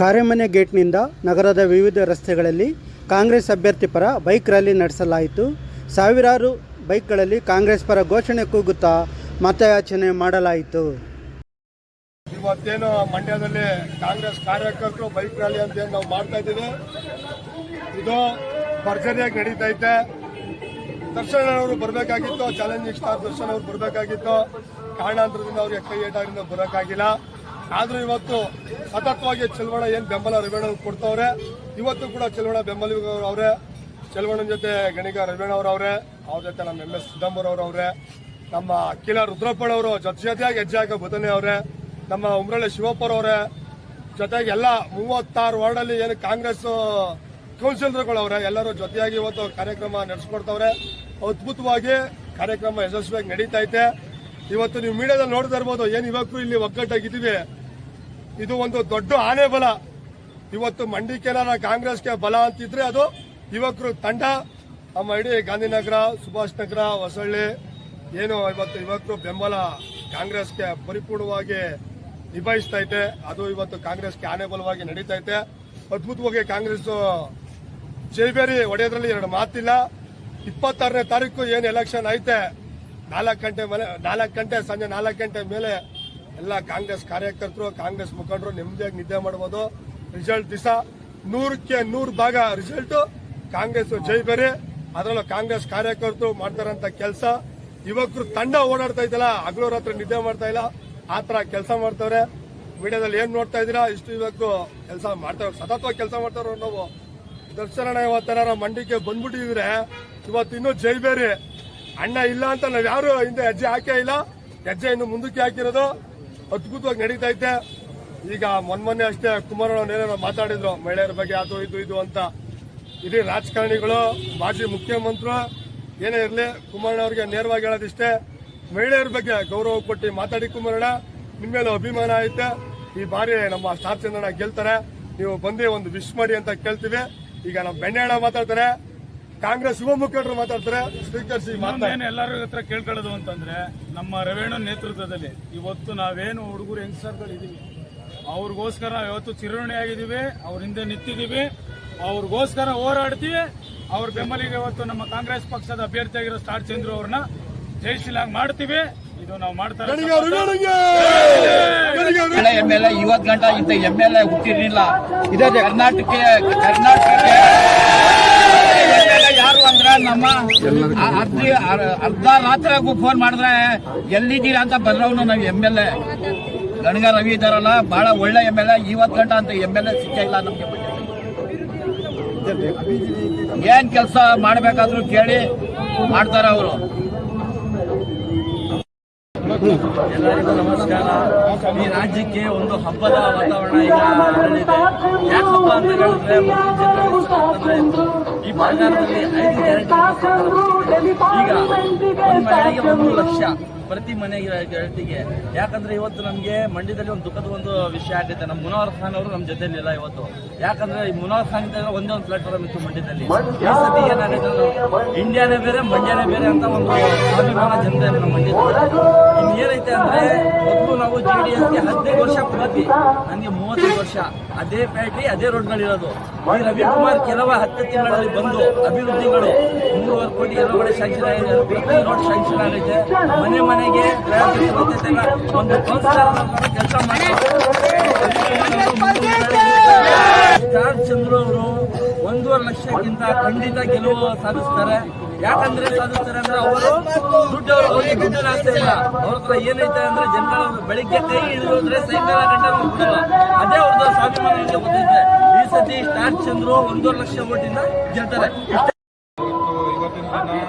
ಕಾರೆಮನೆ ಗೇಟ್ನಿಂದ ನಗರದ ವಿವಿಧ ರಸ್ತೆಗಳಲ್ಲಿ ಕಾಂಗ್ರೆಸ್ ಅಭ್ಯರ್ಥಿ ಪರ ಬೈಕ್ ರ್ಯಾಲಿ ನಡೆಸಲಾಯಿತು. ಸಾವಿರಾರು ಬೈಕ್ಗಳಲ್ಲಿ ಕಾಂಗ್ರೆಸ್ ಪರ ಘೋಷಣೆ ಕೂಗುತ್ತಾ ಮತಯಾಚನೆ ಮಾಡಲಾಯಿತು. ಇವತ್ತೇನು ಮಂಡ್ಯದಲ್ಲಿ ಕಾಂಗ್ರೆಸ್ ಕಾರ್ಯಕರ್ತರು ಬೈಕ್ ರ್ಯಾಲಿ ಅಂತ ನಾವು ಮಾಡ್ತಾ ಇದ್ದೀವಿ. ಇದು ಭರ್ಜರಿಯಾಗಿ ನಡೀತಾ ಐತೆ ದರ್ಶನ್ ಅವರು ಬರಬೇಕಾಗಿತ್ತು, ಚಾಲೆಂಜಿಂಗ್ ಸ್ಟಾರ್ ದರ್ಶನ್ ಅವರು ಬರಬೇಕಾಗಿತ್ತು. ಕಾರಣಾಂತರದಿಂದ ಅವ್ರಿಗೆ ಕೈ ಏಟಾಗಿಂದ ಬರೋಕ್ಕಾಗಿಲ್ಲ. ಆದ್ರೂ ಇವತ್ತು ಸತತವಾಗಿ ಚಲವಣ ಏನ್ ಬೆಂಬಲ ರವೇಣ ಕೊಡ್ತವ್ರೆ, ಇವತ್ತು ಕೂಡ ಚೆಲುವಣ ಬೆಂಬಲ ಅವರೇ, ಚಲುವಣನ ಜೊತೆ ಗಣಿಗ ರವೇಣ ಅವ್ರು ಅವ್ರೆ ಜೊತೆ ನಮ್ಮ ಎಂ ಎಸ್ ಅವ್ರು ನಮ್ಮ ಅಖಿಲ ರುದ್ರಪ್ಪಳ ಅವರು ಜೊತೆ ಜೊತೆಯಾಗಿ ಹೆಜ್ಜೆ ಬದನೆ ಅವರೇ, ನಮ್ಮ ಉಮ್ರಳ್ಳಿ ಅವರೇ, ಜೊತೆಗೆ ಎಲ್ಲ ಮೂವತ್ತಾರು ವಾರ್ಡಲ್ಲಿ ಏನು ಕಾಂಗ್ರೆಸ್ ಕೌನ್ಸಿಲರ್ಗಳವ್ರೆ ಎಲ್ಲರೂ ಜೊತೆಯಾಗಿ ಇವತ್ತು ಕಾರ್ಯಕ್ರಮ ನಡೆಸ್ಕೊಡ್ತವ್ರೆ. ಅದ್ಭುತವಾಗಿ ಕಾರ್ಯಕ್ರಮ ಯಶಸ್ವಿಯಾಗಿ ನಡೀತಾ ಇವತ್ತು ನೀವು ಮೀಡಿಯಾದಲ್ಲಿ ನೋಡ್ತಾ ಇರ್ಬೋದು, ಏನು ಇವಾಗ ಇಲ್ಲಿ ಒಗ್ಗಟ್ಟಾಗಿದ್ದೀವಿ. ಇದು ಒಂದು ದೊಡ್ಡ ಆನೆ ಬಲ. ಇವತ್ತು ಮಂಡಿಕೆನ ಕಾಂಗ್ರೆಸ್ಗೆ ಬಲ ಅಂತಿದ್ರೆ ಅದು ಯುವಕರು ತಂಡ. ನಮ್ಮ ಇಡೀ ಗಾಂಧಿನಗರ, ಸುಭಾಷ್ ನಗರ, ಹೊಸಳ್ಳಿ, ಏನು ಇವತ್ತು ಯುವಕರು ಬೆಂಬಲ ಕಾಂಗ್ರೆಸ್ಗೆ ಪರಿಪೂರ್ಣವಾಗಿ ನಿಭಾಯಿಸ್ತಾ ಐತೆ ಅದು ಇವತ್ತು ಕಾಂಗ್ರೆಸ್ಗೆ ಆನೆ ಬಲವಾಗಿ ನಡೀತಾ ಅದ್ಭುತವಾಗಿ ಕಾಂಗ್ರೆಸ್ ಜೈಬೇರಿ ಒಡೆಯೋದ್ರಲ್ಲಿ ಎರಡು ಮಾತಿಲ್ಲ. ಇಪ್ಪತ್ತಾರನೇ ತಾರೀಕು ಏನು ಎಲೆಕ್ಷನ್ ಐತೆ? ನಾಲ್ಕು ಗಂಟೆ ಮೇಲೆ ನಾಲ್ಕು ಗಂಟೆ, ಸಂಜೆ ನಾಲ್ಕು ಗಂಟೆ ಮೇಲೆ ಎಲ್ಲ ಕಾಂಗ್ರೆಸ್ ಕಾರ್ಯಕರ್ತರು, ಕಾಂಗ್ರೆಸ್ ಮುಖಂಡರು ನೆಮ್ಮದಿಯಾಗಿ ನಿದ್ದೆ ಮಾಡಬಹುದು ರಿಸಲ್ಟ್ ದಿವಸ ನೂರಕ್ಕೆ ನೂರು ಭಾಗ ರಿಸಲ್ಟ್ ಕಾಂಗ್ರೆಸ್ ಜೈಬೇರಿ ಅದರಲ್ಲೂ ಕಾಂಗ್ರೆಸ್ ಕಾರ್ಯಕರ್ತರು ಮಾಡ್ತಾರಂತ ಕೆಲಸ. ಯುವಕರು ತಂಡ ಓಡಾಡ್ತಾ ಇದ್ದಲ್ಲ ಹಗಲು ರಾತ್ರಿ ನಿದ್ದೆ ಮಾಡ್ತಾ ಇಲ್ಲ, ಆ ತರ ಕೆಲಸ ಮಾಡ್ತವ್ರೆ. ಮೀಡಿಯಾದಲ್ಲಿ ಏನ್ ನೋಡ್ತಾ ಇದ್ದೀರಾ? ಇಷ್ಟು ಯುವಕರು ಕೆಲಸ ಮಾಡ್ತಾವ್ರೆ. ಸತತವಾಗಿ ಕೆಲಸ ಮಾಡ್ತಾರ ನಾವು. ದರ್ಶನ ಇವತ್ತರ ಮಂಡಿಗೆ ಬಂದ್ಬಿಟ್ಟಿದ್ರೆ ಇವತ್ತು ಇನ್ನೂ ಜೈ ಬೇರೆ. ಅಣ್ಣ ಇಲ್ಲ ಅಂತ ನಾವ್ ಯಾರು ಹಿಂದೆ ಹೆಜ್ಜೆ ಹಾಕೇ ಇಲ್ಲ. ಹೆಜ್ಜೆ ಇನ್ನು ಮುಂದಕ್ಕೆ ಹಾಕಿರೋದು. ಅದ್ಭುತವಾಗಿ ನಡೀತಾ ಐತೆ ಈಗ ಮೊನ್ನೆ ಅಷ್ಟೇ ಕುಮಾರಣ್ಣ ಏನೇನೋ ಮಾತಾಡಿದ್ರು, ಮಹಿಳೆಯರ ಬಗ್ಗೆ ಅದು ಇದು ಇದು ಅಂತ. ಇಡೀ ರಾಜಕಾರಣಿಗಳು, ಮಾಜಿ ಮುಖ್ಯಮಂತ್ರಿ, ಏನೇ ಇರಲಿ, ಕುಮಾರಣ್ಣ ಅವರಿಗೆ ನೇರವಾಗಿ ಹೇಳೋದಿಷ್ಟೇ. ಮಹಿಳೆಯರ ಬಗ್ಗೆ ಗೌರವ ಕೊಟ್ಟು ಮಾತಾಡಿ ಕುಮಾರಣ್ಣ. ನಿಮ್ಮ ಮೇಲೆ ಅಭಿಮಾನ ಐತೆ. ಈ ಬಾರಿ ನಮ್ಮ ಸ್ಟಾರ್ ಚಂದ್ರಣ್ಣ ಗೆಲ್ತಾರೆ. ನೀವು ಬಂದು ಒಂದು ವಿಶ್ ಮಾಡಿ ಅಂತ ಕೇಳ್ತೀವಿ. ಈಗ ನಮ್ಮ ಬೆಣ್ಣೆ ಮಾತಾಡ್ತಾರೆ. ಕಾಂಗ್ರೆಸ್ ಯುವ ಮುಖಂಡರು ಮಾತಾಡ್ತಾರೆ ಸ್ಪೀಕರ್ ಏನು ಎಲ್ಲರ ಹತ್ರ ಕೇಳ್ಕೊಳ್ಳೋದು ಅಂತಂದ್ರೆ ನಮ್ಮ ರವೇಣ ನೇತೃತ್ವದಲ್ಲಿ ಇವತ್ತು ನಾವೇನು ಹುಡುಗರು ಯಂಗ್ಸ್ಟರ್ಗಳು ಇದೀವಿ. ಅವ್ರಿಗೋಸ್ಕರ ಇವತ್ತು ಚಿರಋಣಿ ಆಗಿದ್ದೀವಿ ಅವ್ರ ಹಿಂದೆ ನಿಂತಿದ್ದೀವಿ ಅವ್ರಿಗೋಸ್ಕರ ಹೋರಾಡ್ತೀವಿ. ಅವ್ರ ಬೆಂಬಲಿಗೆ ಇವತ್ತು ನಮ್ಮ ಕಾಂಗ್ರೆಸ್ ಪಕ್ಷದ ಅಭ್ಯರ್ಥಿಯಾಗಿರೋ ಸ್ಟಾರ್ ಚಂದ್ರು ಅವ್ರನ್ನ ಜಯಶೀಲಾಗಿ ಮಾಡ್ತೀವಿ. ಇದು ನಾವು ಮಾಡ್ತಾರೆ ಎಂ ಎಲ್ ಎ ಇವತ್ತು ಗಂಟೆ ಇಂಥ ಎಂ ಎಲ್ ಎ ಹುಟ್ಟಿರ್ಲಿಲ್ಲ. ಕರ್ನಾಟಕ ಕರ್ನಾಟಕಕ್ಕೆ ನಮ್ಮ ರಾತ್ರಿ ಅರ್ಧ ರಾತ್ರಿ ರಾತ್ರಿಗೂ ಫೋನ್ ಮಾಡಿದ್ರೆ ಎಲ್ಲಿದ್ದೀರಾ ಅಂತ ಬಂದ್ರವನು ನಾವು ಎಂ ಎಲ್ ಎ ಗಣಗ ರವಿ ಇದಾರಲ್ಲ ಬಹಳ ಒಳ್ಳೆ ಎಂ ಎಲ್ ಎ ಇವತ್ತು ಗಂಟ ಅಂತ ಎಂ ಎಲ್ ಎ ಸಿಕ್ಕಿಲ್ಲ ನಮ್ಗೆ. ಏನ್ ಕೆಲಸ ಮಾಡ್ಬೇಕಾದ್ರೂ ಕೇಳಿ ಮಾಡ್ತಾರ ಅವರು. ಎಲ್ಲರಿಗೂ ನಮಸ್ಕಾರ. ಈ ರಾಜ್ಯಕ್ಕೆ ಒಂದು ಹಬ್ಬದ ವಾತಾವರಣ ಈಗ ಹಬ್ಬ ಅಂತ ಹೇಳಿದ್ರೆ ಸರ್ಕಾರದಲ್ಲಿ ಐದು ಗ್ಯಾರಂಟಿ ಈಗ ಒಂದು ಮನೆಗೆ ಒಂದು ಲಕ್ಷ. ಪ್ರತಿ ಮನೆ ಗೆಳತಿಗೆ. ಯಾಕಂದ್ರೆ ಇವತ್ತು ನಮಗೆ ಮಂಡ್ಯದಲ್ಲಿ ಒಂದು ದುಃಖದ ಒಂದು ವಿಷಯ ಆಗಿದೆ ನಮ್ಮ ಮುನವರ್ ಖಾನ್ ಅವರು ನಮ್ಮ ಜೊತೆಲಿಲ್ಲ ಇವತ್ತು. ಯಾಕಂದ್ರೆ ಈ ಮುನವರ್ ಖಾನ್ ಇದ್ದಾಗ ಒಂದೇ ಒಂದು ಪ್ಲಾಟ್ಫಾರ್ಮ್ ಇತ್ತು ಮಂಡ್ಯದಲ್ಲಿ. ಇಂಡಿಯಾನೇ ಬೇರೆ, ಮಂಡ್ಯನೇ ಬೇರೆ ಅಂತ ಒಂದು ಅಭಿಮಾನ ಜನತೆ ನಮ್ಮ ಮಂಡ್ಯದಲ್ಲಿ. ಇನ್ನು ಏನೈತೆ ಅಂದ್ರೆ ಮೊದಲು ನಾವು ಜೆ ಡಿ ಎಸ್ಗೆ ಹದಿನೈದು ವರ್ಷ ಪ್ರತಿ, ನನಗೆ ಮೂವತ್ತೈದು ವರ್ಷ. ಅದೇ ಪ್ಯಾಟಿ ಅದೇ ರೋಡ್ಗಳಿರೋದು ಈ ರವಿಕುಮಾರ್ ಕೆಲವ ಹತ್ತು ತಿಂಗಳಲ್ಲಿ ಬಂದು ಅಭಿವೃದ್ಧಿಗಳು ಮೂರುವರೆ ಕೋಟಿ ಎರಡು ಕಡೆ ಸ್ಯಾಂಕ್ಷನ್ ಆಗಿದೆ. ಪ್ರತಿ ರೋಡ್ ಸ್ಯಾಂಕ್ಷನ್ ಆಗೈತೆ. ಮನೆ ಮನೆಗೆ ಜೊತೆಗೆ ಒಂದು ಕೆಲಸ ಚಂದ್ರು ಅವರು ಒಂದೂವರೆ ಲಕ್ಷಕ್ಕಿಂತ ಖಂಡಿತ ಗೆಲುವು ಸಾಧಿಸ್ತಾರೆ. ಯಾಕಂದ್ರೆ ಸಾಧಿಸ್ತಾರೆ ಅಂದ್ರೆ ಅವರು ದುಡ್ಡು ಅವರು ಅವ್ರಿಗೆ ದುಡ್ಡಿನ ಆಗ್ತಾ ಇಲ್ಲ. ಅವ್ರ ಹತ್ರ ಏನೈತೆ ಅಂದ್ರೆ ಜನಗಳ ಬೆಳಿಗ್ಗೆ ಕೈ ಹಿಡಿದ್ರೆ ಸಾಯಂಕಾಲ ಗಂಟೆ ಅದೇ ಅವ್ರದ್ದು ಸ್ವಾಭಿಮಾನ ಅಂತ ಗೊತ್ತೈತೆ ಈ ಸತಿ ಸ್ಟಾರ್ ಚಂದ್ರು ಒಂದೂವರೆ ಲಕ್ಷ ಓಟಿಂದ ಗೆಲ್ತಾರೆ. ಇವತ್ತಿನ ದಿನ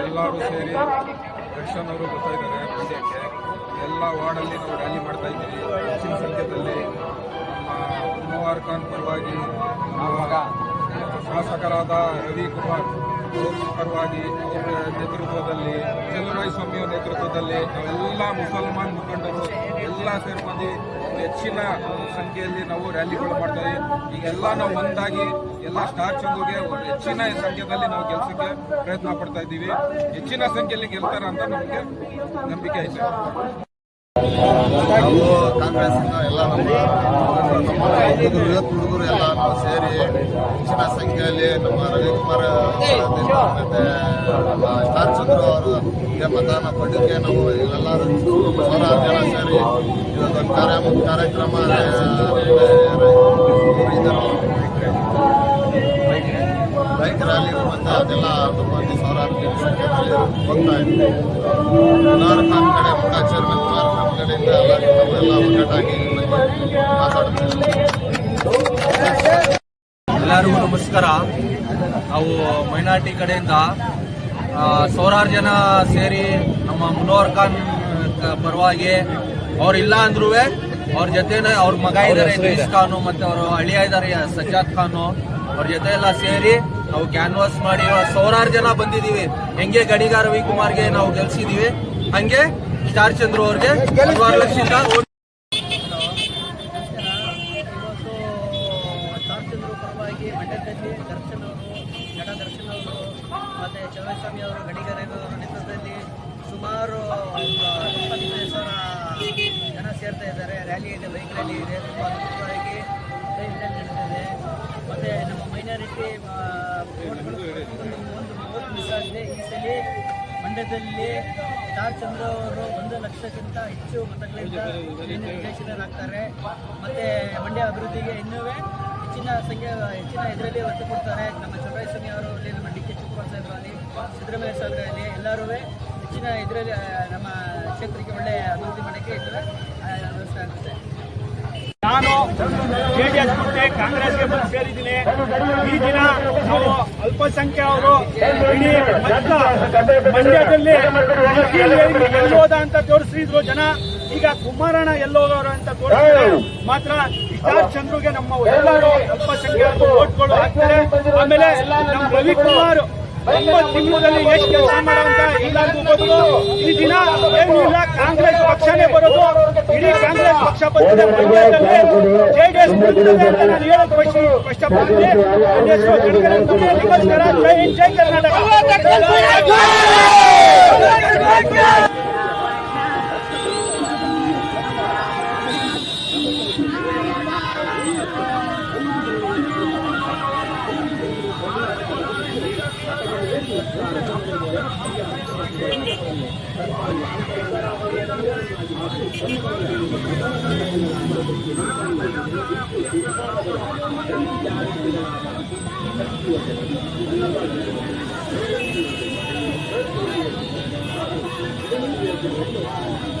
ಎಲ್ಲರೂ ಸೇರಿ ದರ್ಶನ್ ಅವರು ಬರ್ತಾ ಇದ್ದಾರೆ. ಮಂಡ್ಯಕ್ಕೆ ಎಲ್ಲ ವಾರ್ಡಲ್ಲಿ ನಾವು ರ್ಯಾಲಿ ಮಾಡ್ತಾ ಇದ್ದೀವಿ. ಹೆಚ್ಚಿನ ಸಂಖ್ಯೆಯಲ್ಲಿ. ಕುಮಾರ್ ಖಾನ್ ಪರವಾಗಿ ಶಾಸಕರಾದ ರವಿ ಕುಮಾರ್ ಪರವಾಗಿ ಅವರ ನೇತೃತ್ವದಲ್ಲಿ ಚಲುರಾಯ ಸ್ವಾಮಿಯ ನೇತೃತ್ವದಲ್ಲಿ ಎಲ್ಲ ಮುಸಲ್ಮಾನ್ ಮುಖಂಡರು ಎಲ್ಲ ಸೇರ್ಕೊಂಡು ಹೆಚ್ಚಿನ ಸಂಖ್ಯೆಯಲ್ಲಿ ನಾವು ರ್ಯಾಲಿಗಳು ಮಾಡ್ತಾ ಇದ್ದೀವಿ ಈಗೆಲ್ಲ ನಾವು ಒಂದಾಗಿ ಎಲ್ಲ ಸ್ಟಾರ್ ಚಂದುಗೆ ಹೆಚ್ಚಿನ ಸಂಖ್ಯೆಯಲ್ಲಿ ನಾವು ಗೆಲ್ಸಕ್ಕೆ ಪ್ರಯತ್ನ ಪಡ್ತಾ ಇದ್ದೀವಿ. ಹೆಚ್ಚಿನ ಸಂಖ್ಯೆಯಲ್ಲಿ ಗೆಲ್ತಾರ ಅಂತ ನಮಗೆ ನಂಬಿಕೆ ಐತೆ. ನಾವು ಕಾಂಗ್ರೆಸ್ ಎಲ್ಲ ನಮ್ಮ ಹುಡುಗರು ಯೂತ್ ಹುಡುಗರು ಎಲ್ಲ ಸೇರಿ ಶಿಕ್ಷಣ ಸಂಖ್ಯೆಯಲ್ಲಿ ನಮ್ಮ ರವಿಕುಮಾರ್ ಮತ್ತೆ ಸ್ಟಾರ್ ಚಂದ್ರು ಅವರು ಮತದಾನ ಕೊಡಲಿಕ್ಕೆ ನಾವು ಎಲ್ಲರೂ ಸಾವಿರಾರು ಜನ ಸೇರಿ ಇದೊಂದು ಕಾರ್ಯ ಕಾರ್ಯಕ್ರಮ ಬೈಕ್ ರ್ಯಾಲಿ ಮತ್ತೆ ಅದೆಲ್ಲ ಮಂದಿ ಸಾವಿರಾರು ಹೋಗ್ತಾ ಖಾನ್ ಕಡೆ ಮುಖ ಚೇರ್ಮನ್ ಕುಮಾರ್ ಖಾನ್ ಕಡೆಯಿಂದ ಎಲ್ಲ ಒಗ್ಗಟ್ಟಾಗಿ ಎಲ್ಲರಿಗೂ ನಮಸ್ಕಾರ. ನಾವು ಮೈನಾರಿಟಿ ಕಡೆಯಿಂದ ಸಾವಿರಾರು ಜನ ಸೇರಿ ನಮ್ಮ ಮುನೋರ್ ಖಾನ್ ಕ- ಪರವಾಗಿ ಅವ್ರು ಇಲ್ಲ ಅಂದ್ರೂ ಅವ್ರ ಜೊತೆನೆ ಅವ್ರ ಮಗ ಇದ್ದಾರೆ ಖಾನು ಮತ್ತೆ ಅವರು ಅಳಿಯ ಇದ್ದಾರೆ ಸಜ್ಜಾದ್ ಖಾನು. ಅವ್ರ ಜೊತೆ ಎಲ್ಲ ಸೇರಿ ನಾವು ಕ್ಯಾನ್ವಾಸ್ ಮಾಡಿ ಸಾವಿರಾರು ಜನ ಬಂದಿದ್ದೀವಿ. ಹೆಂಗೆ ಗಣಿಗಾರ ರವಿಕುಮಾರ್ಗೆ ನಾವು ಗೆಲ್ಸಿದೀವಿ. ಹಂಗೆ ಸ್ಟಾರ್ ಚಂದ್ರು ಅವ್ರಿಗೆ ಮೈನಾರಿಟಿ ಒಂದು ಮಿಸ್ ಈ ಸಲ ಮಂಡ್ಯದಲ್ಲಿ ಸ್ಟಾರ್ ಚಂದ್ರ ಅವರು ಒಂದು ಲಕ್ಷಕ್ಕಿಂತ ಹೆಚ್ಚು ಮತಗಳಿಂದ ನಿರ್ದೇಶಕರಾಗ್ತಾರೆ ಮತ್ತೆ ಮಂಡ್ಯ ಅಭಿವೃದ್ಧಿಗೆ ಇನ್ನೂ ಹೆಚ್ಚಿನ ಸಂಖ್ಯೆ ಹೆಚ್ಚಿನ ಇದರಲ್ಲಿ ಒತ್ತು ಕೊಡ್ತಾರೆ. ನಮ್ಮ ಚಂದ್ರಸ್ವಾಮಿ ಅವರು ಅಲ್ಲಿ ನಮ್ಮ ಡಿ ಕೆ ಶಿವಕುಮಾರ್ ಸಾಹೇಬರು ಆಗಲಿ ಸಿದ್ದರಾಮಯ್ಯ ಸಾಹೇಬರು ಆಗಲಿ ಎಲ್ಲರೂ ಹೆಚ್ಚಿನ ಇದರಲ್ಲಿ ನಮ್ಮ ಕ್ಷೇತ್ರಕ್ಕೆ ಒಳ್ಳೆ ಅಭಿವೃದ್ಧಿ ಮಾಡೋಕ್ಕೆ ಇದ್ದರೆ ವ್ಯವಸ್ಥೆ ಆಗುತ್ತೆ. ನಾನು ಜೆಡಿಎಸ್ ಮತ್ತೆ ಕಾಂಗ್ರೆಸ್ಗೆ ಬಂದು ಸೇರಿದ್ದೀನಿ. ಈ ದಿನ ನಾವು ಅಲ್ಪಸಂಖ್ಯಾತರು ಇಡೀ ಮಂಡ್ಯದಲ್ಲಿ ಎಲ್ಲೋದ ಅಂತ ತೋರಿಸಿದ್ರು ಜನ. ಈಗ ಕುಮಾರಣ್ಣ ಎಲ್ಲೋದವರು ಅಂತ ತೋರಿಸಿದ್ರು. ಮಾತ್ರ ಇಷ್ಟಾರ್ ಚಂದ್ರುಗೆ ನಮ್ಮ ಎಲ್ಲರೂ ಅಲ್ಪಸಂಖ್ಯಾತರು ಓಟ್ಗಳು ಹಾಕ್ತಾರೆ. ಆಮೇಲೆ ನಮ್ಮ ರವಿಕುಮಾರ್ ನಮ್ಮ ತಿಮ್ಮದಲ್ಲಿ ಎಷ್ಟು ಕೆಲಸ ಎಲ್ಲರಿಗೂ ಗೊತ್ತು. ಈ ದಿನ ಏನಿಲ್ಲ ಕಾಂಗ್ರೆಸ್ ಪಕ್ಷನೇ ಬರೋದು. ಇಡೀ ಕಾಂಗ್ರೆಸ್ ಪಕ್ಷ ಬಂದಿದೆ. ಜೆಡಿಎಸ್ ಅಂತ ನಾನು ಹೇಳೋದು ಬಯಸಿ ಕಷ್ಟಪಡ್ತೀನಿ. ಹಿಂದ್ ಜೈ ಕರ್ನಾಟಕ. Thank you.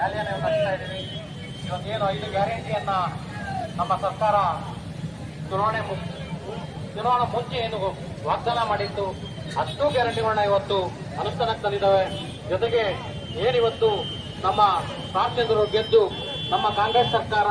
ರ್ಯಾಲಿಯನ್ನು ನಡೆಸ್ತಾ ಇದ್ದೀವಿ. ಇವತ್ತೇನು ಐದು ಗ್ಯಾರಂಟಿಯನ್ನ ನಮ್ಮ ಸರ್ಕಾರ ಚುನಾವಣೆ ಚುನಾವಣೆ ಮುಂಚೆ ಏನು ವಾಗ್ದಾನ ಮಾಡಿತ್ತು, ಅಷ್ಟು ಗ್ಯಾರಂಟಿಗಳನ್ನ ಇವತ್ತು ಅನುಷ್ಠಾನಕ್ಕೆ ತಂದಿದ್ದಾವೆ ಜೊತೆಗೆ ಏನಿವತ್ತು ನಮ್ಮ ಶಾಸಕರು ಗೆದ್ದು ನಮ್ಮ ಕಾಂಗ್ರೆಸ್ ಸರ್ಕಾರ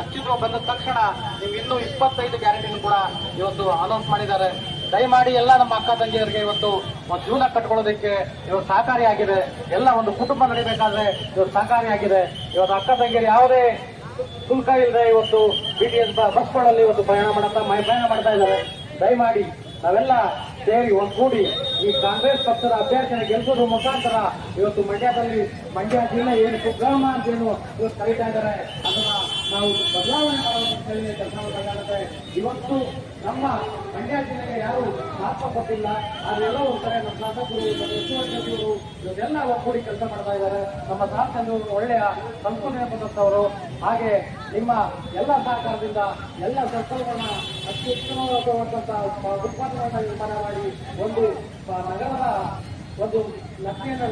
ಅಸ್ತಿತ್ವ ಬಂದ ತಕ್ಷಣ ನೀವು ಇನ್ನೂ ಇಪ್ಪತ್ತೈದು ಗ್ಯಾರಂಟಿನೂ ಕೂಡ ಇವತ್ತು ಅನೌನ್ಸ್ ಮಾಡಿದ್ದಾರೆ. ದಯಮಾಡಿ ಎಲ್ಲ ನಮ್ಮ ಅಕ್ಕ ತಂಗಿಯರಿಗೆ ಇವತ್ತು ಒಂದು ಜೀವನ ಕಟ್ಕೊಳ್ಳೋದಕ್ಕೆ ಇವತ್ತು ಸಹಕಾರಿಯಾಗಿದೆ ಎಲ್ಲ ಒಂದು ಕುಟುಂಬ ನಡಿಬೇಕಾದ್ರೆ ಇವತ್ತು ಸಹಕಾರಿಯಾಗಿದೆ ಇವತ್ತು ಅಕ್ಕ ತಂಗಿಯರು ಯಾವುದೇ ಶುಲ್ಕ ಇಲ್ಲದೆ ಇವತ್ತು ಬಿ ಟಿ ಎಸ್ ಬಸ್ಗಳಲ್ಲಿ ಇವತ್ತು ಪ್ರಯಾಣ ಮಾಡ್ತಾ ಪ್ರಯಾಣ ಮಾಡ್ತಾ ಇದ್ದಾರೆ. ದಯಮಾಡಿ ನಾವೆಲ್ಲ ಸೇರಿ ಒಗ್ಗೂಡಿ ಈ ಕಾಂಗ್ರೆಸ್ ಪಕ್ಷದ ಅಭ್ಯರ್ಥಿಯನ್ನು ಗೆಲ್ಲಿಸೋದ್ರ ಮುಖಾಂತರ ಇವತ್ತು ಮಂಡ್ಯದಲ್ಲಿ ಮಂಡ್ಯ ಜಿಲ್ಲೆ ಏನು ಕುಗ್ರಾಮ ಅಂತ ಏನು ಇವತ್ತು ಕರೀತಾ ಇದ್ದಾರೆ ಅದನ್ನ ನಾವು ಬದಲಾವಣೆ ಮಾಡುವ ಹೇಳಿ ಕೆಲಸ ಮಾಡಬೇಕಾಗುತ್ತೆ ಇವತ್ತು ನಮ್ಮ ಮಂಡ್ಯ ಜಿಲ್ಲೆಗೆ ಯಾರು ಮಹತ್ವ ಕೊಟ್ಟಿಲ್ಲ. ಅದೆಲ್ಲ ಹೋಗ್ತಾರೆ ನಮ್ಮ ಶಾಸಕರು ನಮ್ಮ ಮುಖ್ಯಮಂತ್ರಿಗಳು ಇವರೆಲ್ಲ ಒಗ್ಗೂಡಿ ಕೆಲಸ ಮಾಡ್ತಾ ಇದ್ದಾರೆ. ನಮ್ಮ ಶಾಸಕರು ಒಳ್ಳೆಯ ಸಂಸ್ಕೃತಿಯ ಬಂದಂಥವರು ಹಾಗೆ ನಿಮ್ಮ ಎಲ್ಲ ಸಹಕಾರದಿಂದ ಎಲ್ಲ ಸರ್ಕಲ್ಗಳನ್ನ ಅತ್ಯುತ್ತಮವಾಗಿರುವಂತಹ ಉತ್ಪಾದನೆಗಳನ್ನ ನಿರ್ಮಾಣ ಮಾಡಿ ಒಂದು ನಗರದ ಒಂದು ಲಕ್ಷ್ಮಿಯನ್ನು